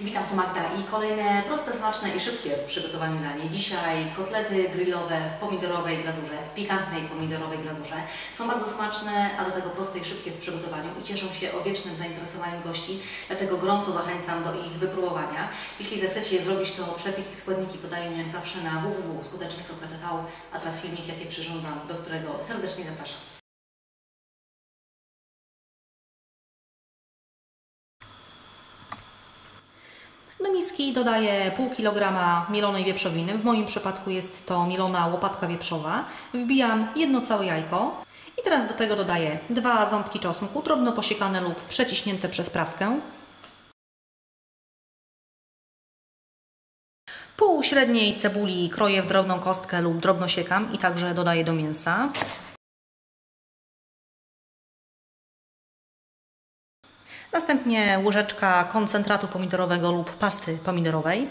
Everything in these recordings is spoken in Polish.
Witam, tu Magda i kolejne proste, smaczne i szybkie w przygotowaniu danie. Dzisiaj kotlety grillowe w pomidorowej glazurze, w pikantnej pomidorowej glazurze. Są bardzo smaczne, a do tego proste i szybkie w przygotowaniu i cieszą się o wiecznym zainteresowaniem gości, dlatego gorąco zachęcam do ich wypróbowania. Jeśli zechcecie je zrobić, to przepis i składniki podaję jak zawsze na www.skuteczny.tv, a teraz filmik, jaki przyrządzam, do którego serdecznie zapraszam. Do miski dodaję pół kilograma mielonej wieprzowiny. W moim przypadku jest to mielona łopatka wieprzowa. Wbijam jedno całe jajko. I teraz do tego dodaję dwa ząbki czosnku, drobno posiekane lub przeciśnięte przez praskę. Pół średniej cebuli kroję w drobną kostkę lub drobno siekam i także dodaję do mięsa. Następnie łyżeczka koncentratu pomidorowego lub pasty pomidorowej.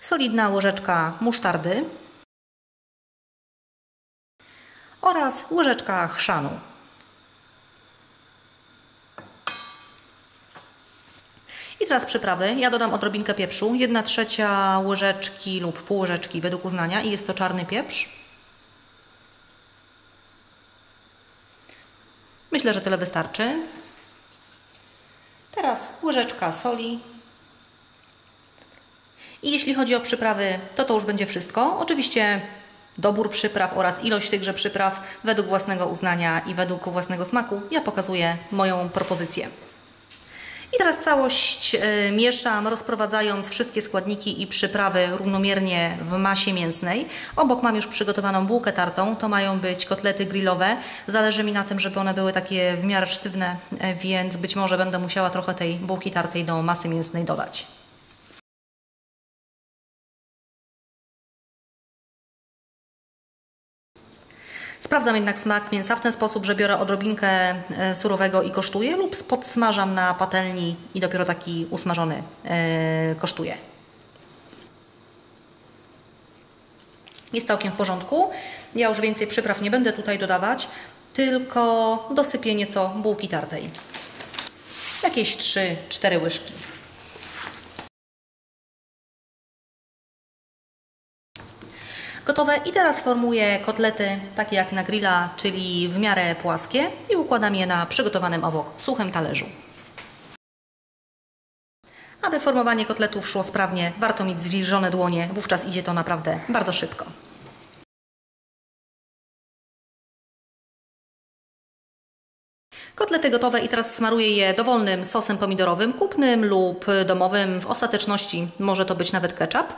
Solidna łyżeczka musztardy oraz łyżeczka chrzanu. I teraz przyprawy. Ja dodam odrobinkę pieprzu, 1 trzecia łyżeczki lub pół łyżeczki według uznania i jest to czarny pieprz. Myślę, że tyle wystarczy. Teraz łyżeczka soli. I jeśli chodzi o przyprawy, to to już będzie wszystko. Oczywiście dobór przypraw oraz ilość tychże przypraw według własnego uznania i według własnego smaku. Ja pokazuję moją propozycję. I teraz całość y, mieszam, rozprowadzając wszystkie składniki i przyprawy równomiernie w masie mięsnej. Obok mam już przygotowaną bułkę tartą, to mają być kotlety grillowe. Zależy mi na tym, żeby one były takie w miarę sztywne, e, więc być może będę musiała trochę tej bułki tartej do masy mięsnej dodać. Sprawdzam jednak smak mięsa w ten sposób, że biorę odrobinkę e, surowego i kosztuję lub podsmażam na patelni i dopiero taki usmażony e, kosztuję. Jest całkiem w porządku. Ja już więcej przypraw nie będę tutaj dodawać, tylko dosypię nieco bułki tartej. Jakieś 3-4 łyżki. Gotowe i teraz formuję kotlety takie jak na grilla, czyli w miarę płaskie i układam je na przygotowanym obok suchym talerzu. Aby formowanie kotletów szło sprawnie, warto mieć zwilżone dłonie, wówczas idzie to naprawdę bardzo szybko. Kotlety gotowe i teraz smaruję je dowolnym sosem pomidorowym, kupnym lub domowym. W ostateczności może to być nawet ketchup.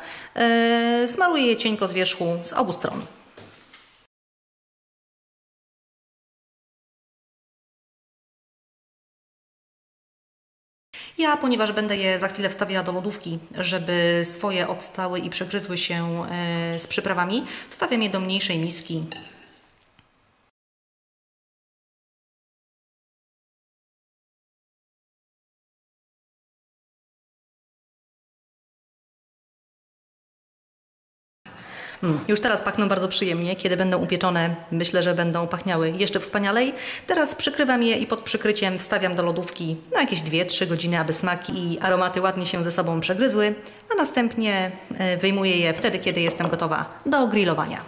Yy, smaruję je cienko z wierzchu z obu stron. Ja, ponieważ będę je za chwilę wstawiała do lodówki, żeby swoje odstały i przegryzły się yy, z przyprawami, wstawiam je do mniejszej miski. Hmm, już teraz pachną bardzo przyjemnie. Kiedy będą upieczone, myślę, że będą pachniały jeszcze wspanialej. Teraz przykrywam je i pod przykryciem wstawiam do lodówki na jakieś 2-3 godziny, aby smaki i aromaty ładnie się ze sobą przegryzły, a następnie e, wyjmuję je wtedy, kiedy jestem gotowa do grillowania.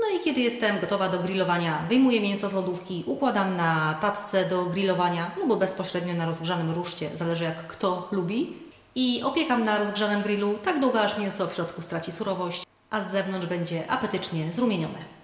No i kiedy jestem gotowa do grillowania, wyjmuję mięso z lodówki, układam na tacce do grillowania lub bezpośrednio na rozgrzanym ruszcie, zależy jak kto lubi i opiekam na rozgrzanym grillu tak długo, aż mięso w środku straci surowość, a z zewnątrz będzie apetycznie zrumienione.